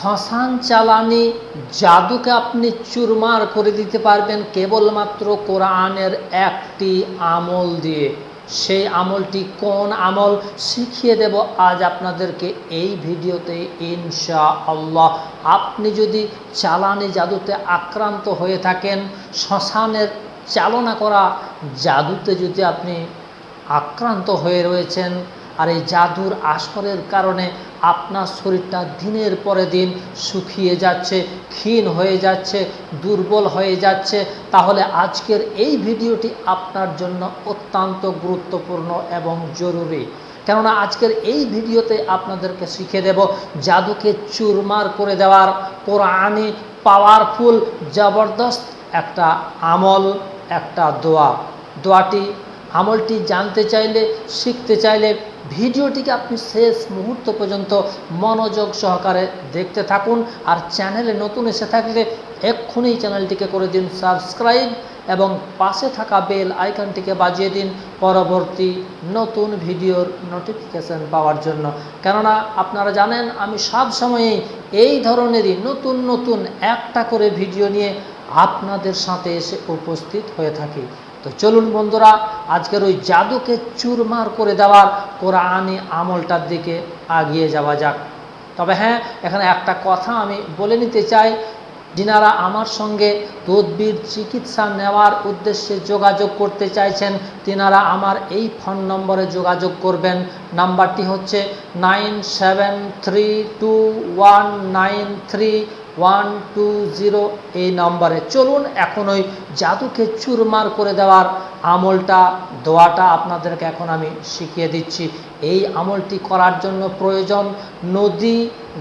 শ্মশান চালানি জাদুকে আপনি চুরমার করে দিতে পারবেন কেবলমাত্র কোরআনের একটি আমল দিয়ে। সেই আমলটি কোন আমল? শিখিয়ে দেব আজ আপনাদেরকে এই ভিডিওতে ইনশা আল্লাহ আপনি যদি চালানি জাদুতে আক্রান্ত হয়ে থাকেন, শ্মশানের চালনা করা জাদুতে যদি আপনি আক্রান্ত হয়ে রয়েছেন আর এই জাদুর আসরের কারণে আপনার শরীরটা দিনের পরে দিন শুকিয়ে যাচ্ছে, ক্ষীণ হয়ে যাচ্ছে, দুর্বল হয়ে যাচ্ছে। তাহলে আজকের এই ভিডিওটি আপনার জন্য অত্যন্ত গুরুত্বপূর্ণ এবং জরুরি। কেননা আজকের এই ভিডিওতে আপনাদেরকে শিখে দেব জাদুকে চুরমার করে দেওয়ার কোরআনি পাওয়ারফুল জবরদস্ত একটা আমল, একটা দোয়া। দোয়াটি, আমলটি জানতে চাইলে, শিখতে চাইলে ভিডিওটিকে আপনি শেষ মুহূর্ত পর্যন্ত মনোযোগ সহকারে দেখতে থাকুন আর চ্যানেলে নতুন এসে থাকলে এক্ষুনি চ্যানেলটিকে করে দিন সাবস্ক্রাইব এবং পাশে থাকা বেল আইকনটিকে বাজিয়ে দিন পরবর্তী নতুন ভিডিওর নোটিফিকেশান পাওয়ার জন্য। কেননা আপনারা জানেন, আমি সব সময়ই এই ধরনেরই নতুন নতুন একটা করে ভিডিও নিয়ে আপনাদের সাথে এসে উপস্থিত হয়ে থাকি। তো চলুন বন্ধুরা, আজকের ওই জাদুকে চুরমার করে দেওয়ার কোরআনি আমলটার দিকে আগিয়ে যাওয়া যাক। তবে হ্যাঁ এখানে একটা কথা আমি বলে নিতে চাই যিনারা আমার সঙ্গে তদবির, চিকিৎসা নেওয়ার উদ্দেশ্যে যোগাযোগ করতে চাইছেন, তিনারা আমার এই ফোন নম্বরে যোগাযোগ করবেন। নাম্বারটি হচ্ছে nine seven three two one nine three one two zero এই নম্বরে। চলুন, এখন ওই জাদুকে চুরমার করে দেওয়ার আমলটা, দোয়াটা আপনাদেরকে এখন আমি শিখিয়ে দিচ্ছি। এই আমলটি করার জন্য প্রয়োজন নদী,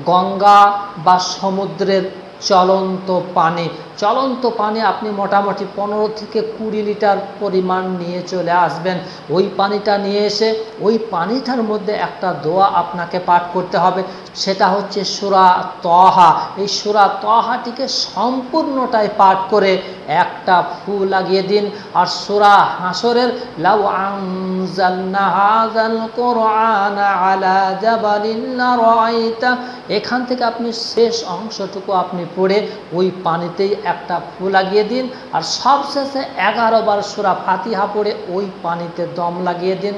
গঙ্গা বা সমুদ্রের চলন্ত পানে। চলন্ত পানে আপনি মোটামুটি পনেরো থেকে কুড়ি লিটার পরিমাণ নিয়ে চলে আসবেন। ওই পানিটা নিয়ে এসে ওই পানিটার মধ্যে একটা দোয়া আপনাকে পাঠ করতে হবে। সেটা হচ্ছে সুরা তহা এই সুরা তহাটিকে সম্পূর্ণটাই পাঠ করে একটা ফু লাগিয়ে দিন। আর সুরা হাসরের, লাউ আলা এখান থেকে আপনি শেষ অংশটুকু আপনি পড়ে ওই পানিতেই একটা ফু লাগিয়ে দিন। আর সবশেষে এগারো বার সুরা ফাতিহা পড়ে ওই পানিতে দম লাগিয়ে দিন,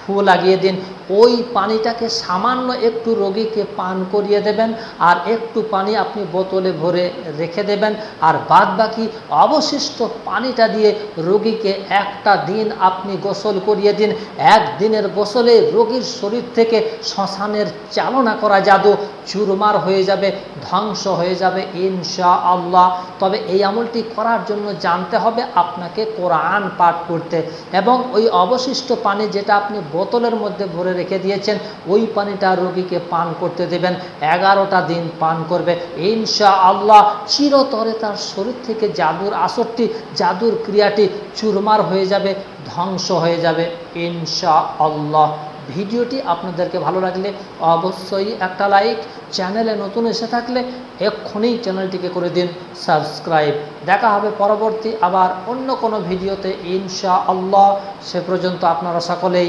ফু লাগিয়ে দিন। ওই পানিটাকে সামান্য একটু রোগীকে পান করিয়ে দেবেন, আর একটু পানি আপনি বোতলে ভরে রেখে দেবেন, আর বাদ বাকি অবশিষ্ট পানিটা দিয়ে রোগীকে একটা দিন আপনি গোসল করিয়ে দিন। একদিনের গোসলে রোগীর শরীর থেকে শ্মশানের চালনা করা জাদু চুরমার হয়ে যাবে, ধ্বংস হয়ে যাবে ইনশা আল্লাহ তবে এই আমলটি করার জন্য জানতে হবে আপনাকে কোরআন পাঠ করতে। এবং ওই অবশিষ্ট পানি যেটা আপনি বোতলের মধ্যে ভরে রেখে দিয়েছেন। ওই পানিটা রোগীকে পান করতে দেবেন। এগারোটা দিন পান করবে। ইনশা আল্লাহ চিরতরে তার শরীর থেকে জাদুর আসরটি, জাদুর ক্রিয়াটি চুরমার হয়ে যাবে, ধ্বংস হয়ে যাবে। ইনশা আল্লাহ ভিডিওটি আপনাদেরকে ভালো লাগলে অবশ্যই একটা লাইক, চ্যানেলে নতুন এসে থাকলে এক্ষুনি চ্যানেলটিকে করে দিন, সাবস্ক্রাইব। দেখা হবে পরবর্তী আবার অন্য কোনো ভিডিওতে। ইনশা আল্লাহ সে পর্যন্ত আপনারা সকলেই